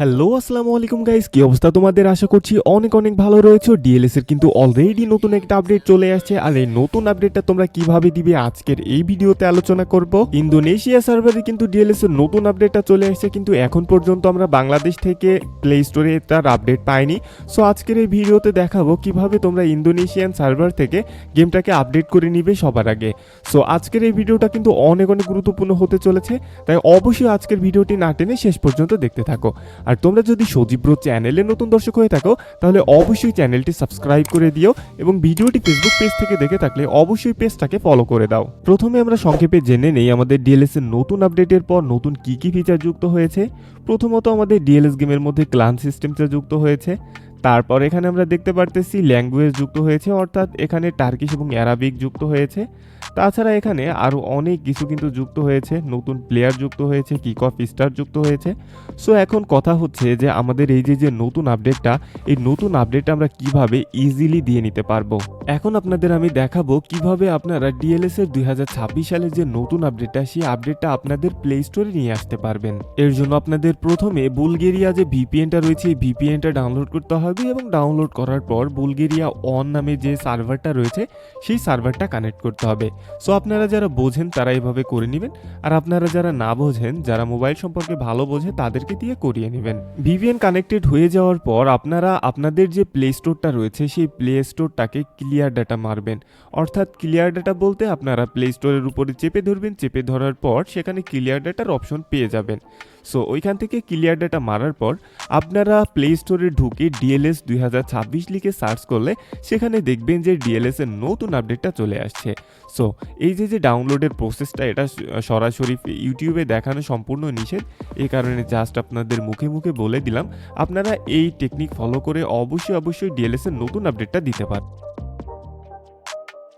Hello আসসালামু আলাইকুম guys কি অবস্থা তোমাদের? আশা করছি অনেক অনেক ভালো রয়েছে। ডিএলএস এর কিন্তু অলরেডি নতুন একটা আপডেট চলে আসছে। আর এই নতুন আপডেটটা তোমরা কীভাবে দিবে আজকের এই ভিডিওতে আলোচনা করব। ইন্দোনেশিয়া সার্ভারে কিন্তু ডিএলএস এর নতুন আপডেটটা চলে আসছে। কিন্তু এখন পর্যন্ত আমরা বাংলাদেশ থেকে প্লে স্টোরে তার আপডেট পাইনি। সো আজকের এই ভিডিওতে দেখাবো কীভাবে তোমরা ইন্দোনেশিয়ান সার্ভার থেকে গেমটাকে আপডেট করে নিবে সবার আগে। সো আজকের এই ভিডিওটা কিন্তু অনেক অনেক গুরুত্বপূর্ণ হতে চলেছে। তাই অবশ্যই আজকের ভিডিওটি না টেনে শেষ পর্যন্ত দেখতে থাকো। আর তোমরা যদি সজীব চ্যানেলে নতুন দর্শক হয়ে থাকো, তাহলে অবশ্যই চ্যানেলটি সাবস্ক্রাইব করে দিও এবং ভিডিওটি ফেসবুক পেজ থেকে দেখে থাকলে অবশ্যই পেজটাকে ফলো করে দাও। প্রথমে আমরা সংক্ষেপে জেনে নেই আমাদের ডিএলএস এর নতুন আপডেটের পর নতুন কি কি ফিচার যুক্ত হয়েছে। প্রথমত আমাদের ডিএলএস গেমের মধ্যে ক্লান সিস্টেমটা যুক্ত হয়েছে। তারপর এখানে আমরা দেখতে পারতেছি ল্যাঙ্গুয়েজ যুক্ত হয়েছে, অর্থাৎ এখানে টার্কিশ এবং অ্যারাবিক যুক্ত হয়েছে। তাছাড়া এখানে আরও অনেক কিছু কিন্তু যুক্ত হয়েছে, নতুন প্লেয়ার যুক্ত হয়েছে কিক অফ স্টার যুক্ত হয়েছে। সো এখন কথা হচ্ছে যে আমাদের এই যে যে নতুন আপডেটটা এই নতুন আপডেটটা আমরা কীভাবে ইজিলি দিয়ে নিতে পারব? এখন আপনাদের আমি দেখাবো কীভাবে আপনারা ডিএলএস এর দুই সালের যে নতুন আপডেটটা সেই আপডেটটা আপনাদের প্লে স্টোরে নিয়ে আসতে পারবেন। এর জন্য আপনাদের প্রথমে বুলগেরিয়া যে ভিপিএনটা রয়েছে, এই ভিপিএনটা ডাউনলোড করতে হবে এবং ডাউনলোড করার পর বুলগেরিয়া অন নামে যে সার্ভারটা রয়েছে, সেই সার্ভারটা কানেক্ট করতে হবে। সো আপনারা যারা বোঝেন, তারা এভাবে করে নেবেন। আর আপনারা যারা না বোঝেন, যারা মোবাইল সম্পর্কে ভালো বোঝে, তাদেরকে দিয়ে করিয়ে নেবেন। ভিভিএন কানেক্টেড হয়ে যাওয়ার পর আপনারা আপনাদের যে প্লে স্টোরটা রয়েছে, সেই প্লে স্টোরটাকে ক্লিয়ার ডাটা মারবেন। অর্থাৎ ক্লিয়ার ডাটা বলতে আপনারা প্লে স্টোরের উপরে চেপে ধরবেন, চেপে ধরার পর সেখানে ক্লিয়ার ডাটার অপশন পেয়ে যাবেন। সো ওইখান থেকে ক্লিয়ার ডাটা মারার পর, আপনারা প্লে স্টোরে ঢুকে ডিএলএস দুই হাজার ছাব্বিশ লিখে সার্চ করলে সেখানে দেখবেন যে ডিএলএস এর নতুন আপডেটটা চলে আসছে। সো এই যে যে ডাউনলোডের প্রসেসটা এটা সরাসরি ইউটিউবে দেখানো সম্পূর্ণ নিষেধ। এই কারণে জাস্ট আপনাদের মুখে মুখে বলে দিলাম, আপনারা এই টেকনিক ফলো করে অবশ্যই অবশ্যই ডিএলএস এর নতুন আপডেটটা দিতে পারেন